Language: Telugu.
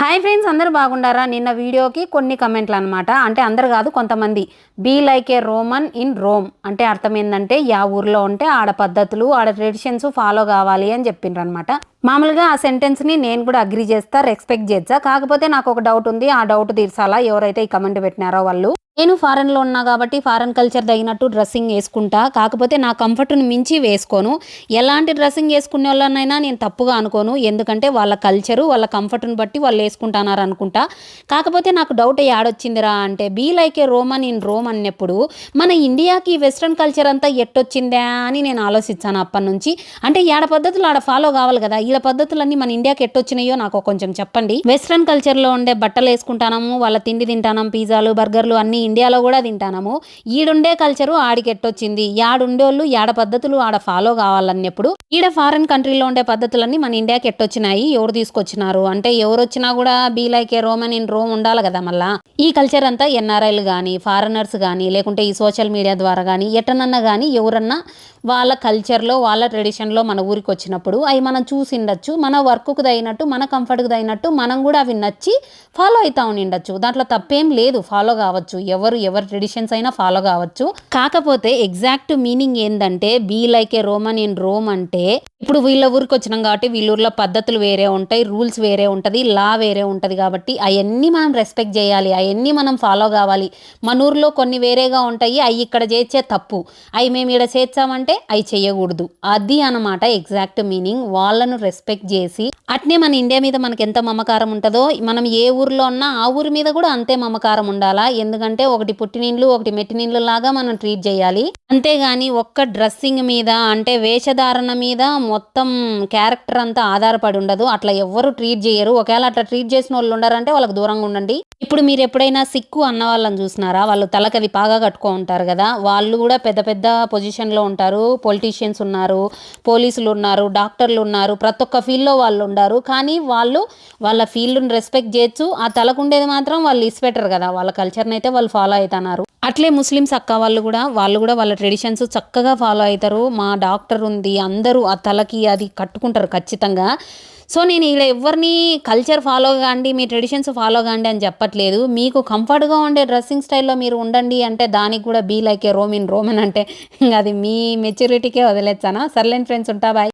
హాయ్ ఫ్రెండ్స్ అందరూ బాగుండారా నిన్న వీడియోకి కొన్ని కమెంట్లు అనమాట అంటే అందరు కాదు కొంతమంది. Be like a Roman in Rome అంటే అర్థం ఏంటంటే యా ఊర్లో ఉంటే ఆడ పద్ధతులు ఆడ ట్రెడిషన్స్ ఫాలో కావాలి అని చెప్పిండ్రు అనమాట మామూలుగా ఆ సెంటెన్స్ని నేను కూడా అగ్రి చేస్తా రెస్పెక్ట్ చేస్తా. కాకపోతే నాకు ఒక డౌట్ ఉంది ఆ డౌట్ తీర్చాలా? ఎవరైతే ఈ కమెంట్ పెట్టినారో వాళ్ళు. నేను ఫారెన్లో ఉన్నా కాబట్టి ఫారెన్ కల్చర్ తగినట్టు డ్రెస్సింగ్ వేసుకుంటా. కాకపోతే నా కంఫర్ట్ని మించి వేసుకోను. ఎలాంటి డ్రెస్సింగ్ వేసుకునే వాళ్ళనైనా నేను తప్పుగా అనుకోను. ఎందుకంటే వాళ్ళ కల్చరు వాళ్ళ కంఫర్ట్ని బట్టి వాళ్ళు వేసుకుంటున్నారు అనుకుంటా. కాకపోతే నాకు డౌట్ యాడొచ్చిందిరా అంటే be like a Roman in Rome అన్నప్పుడు మన ఇండియాకి వెస్ట్రన్ కల్చర్ అంతా ఎట్టొచ్చిందా అని నేను ఆలోచించాను అప్పటి నుంచి. అంటే ఏడ పద్ధతులు ఆడ ఫాలో కావాలి కదా. ఈడ పద్ధతులన్నీ మన ఇండియాకి ఎట్టొచ్చినాయో నాకు కొంచెం చెప్పండి. వెస్ట్రన్ కల్చర్లో ఉండే బట్టలు వేసుకుంటాము వాళ్ళ తిండి తింటానం పిజ్జాలు బర్గర్లు అన్నీ ఇండియాలో కూడా తింటాము ఈడుండే కల్చరు ఆడికి ఎట్టొచ్చింది యాడుండేవాళ్ళు యాడ పద్ధతులు ఆడ ఫాలో కావాలన్నప్పుడు ఈడ ఫారెన్ కంట్రీలో ఉండే పద్ధతులన్నీ మన ఇండియాకి ఎట్టొచ్చినాయి. ఎవరు తీసుకొచ్చినారు? అంటే ఎవరు వచ్చినా కూడా be like a Roman in Rome ఉండాలి కదా మళ్ళా. ఈ కల్చర్ అంతా ఎన్ఆర్ఐలు కానీ ఫారినర్స్ కానీ లేకుంటే ఈ సోషల్ మీడియా ద్వారా కానీ ఎటనన్నా కానీ ఎవరన్నా వాళ్ళ కల్చర్లో వాళ్ళ ట్రెడిషన్లో మన ఊరికి వచ్చినప్పుడు అవి మనం చూసిండొచ్చు. మన వర్క్కు తగినట్టు మన కంఫర్ట్కు తగినట్టు మనం కూడా అవి నచ్చి ఫాలో అవుతా ఉండిండొచ్చు. దాంట్లో తప్పేం లేదు. ఫాలో కావచ్చు. ఎవరు ఎవరు ట్రెడిషన్స్ అయినా ఫాలో కావచ్చు. కాకపోతే ఎగ్జాక్ట్ మీనింగ్ ఏంటంటే be like a Roman in Rome అంటే ఇప్పుడు వీళ్ళ ఊరికి వచ్చినాం కాబట్టి వీళ్ళ ఊర్లో పద్ధతులు వేరే ఉంటాయి రూల్స్ వేరే ఉంటుంది లా వేరే ఉంటుంది కాబట్టి అవన్నీ మనం రెస్పెక్ట్ చేయాలి అవన్నీ మనం ఫాలో కావాలి. మన ఊర్లో కొన్ని వేరేగా ఉంటాయి అవి ఇక్కడ చేసే తప్పు. అవి మేము ఇక్కడ చేర్చామంటే అవి చేయకూడదు. అది అనమాట ఎగ్జాక్ట్ మీనింగ్ వాళ్ళను రెస్పెక్ట్ చేసి అట్నే మన ఇండియా మీద మనకి ఎంత మమకారం ఉంటుందో మనం ఏ ఊర్లో ఉన్నా ఆ ఊరి మీద కూడా అంతే మమకారం ఉండాలా? ఎందుకంటే ఒకటి పుట్టినిండ్లు ఒకటి మెట్టినిండ్లు లాగా మనం ట్రీట్ చేయాలి. అంతేగాని ఒక్క డ్రెస్సింగ్ మీద అంటే వేషధారణ మీద మొత్తం క్యారెక్టర్ అంతా ఆధారపడి ఉండదు. అట్లా ఎవ్వరు ట్రీట్ చేయరు. ఒకవేళ అట్లా ట్రీట్ చేసిన వాళ్ళు ఉండారంటే వాళ్ళకి దూరంగా ఉండండి. ఇప్పుడు మీరు ఎప్పుడైనా సిక్కు అన్న వాళ్ళని చూసినారా? వాళ్ళు తలకది బాగా కట్టుకో ఉంటారు కదా. వాళ్ళు కూడా పెద్ద పెద్ద పొజిషన్లో ఉంటారు. పొలిటీషియన్స్ ఉన్నారు పోలీసులు ఉన్నారు డాక్టర్లు ఉన్నారు. ప్రతి ఒక్క ఫీల్డ్లో వాళ్ళు ఉన్నారు కానీ వాళ్ళు వాళ్ళ ఫీల్డ్ని రెస్పెక్ట్ చేయొచ్చు. ఆ తలకుండేది మాత్రం వాళ్ళు ఇసిపెట్టరు కదా. వాళ్ళ కల్చర్ని అయితే వాళ్ళు ఫాలో అవుతున్నారు అట్లే ముస్లిమ్స్ అక్క వాళ్ళు కూడా వాళ్ళు కూడా వాళ్ళ ట్రెడిషన్స్ చక్కగా ఫాలో అవుతారు మా డాక్టర్ ఉంది అందరూ ఆ తలకి అది కట్టుకుంటారు ఖచ్చితంగా. సో నేను ఇలా ఎవరిని కల్చర్ ఫాలో కాండి మీ ట్రెడిషన్స్ ఫాలో కాండి అని చెప్పట్లేదు. మీకు కంఫర్ట్గా ఉండే డ్రెస్సింగ్ స్టైల్లో మీరు ఉండండి అంటే దానికి కూడా be like a Roman Roman అంటే ఇంకా అది మీ మెచ్యూరిటీకే వదిలేచ్చానా సర్లేని ఫ్రెండ్స్ ఉంటా బాయ్.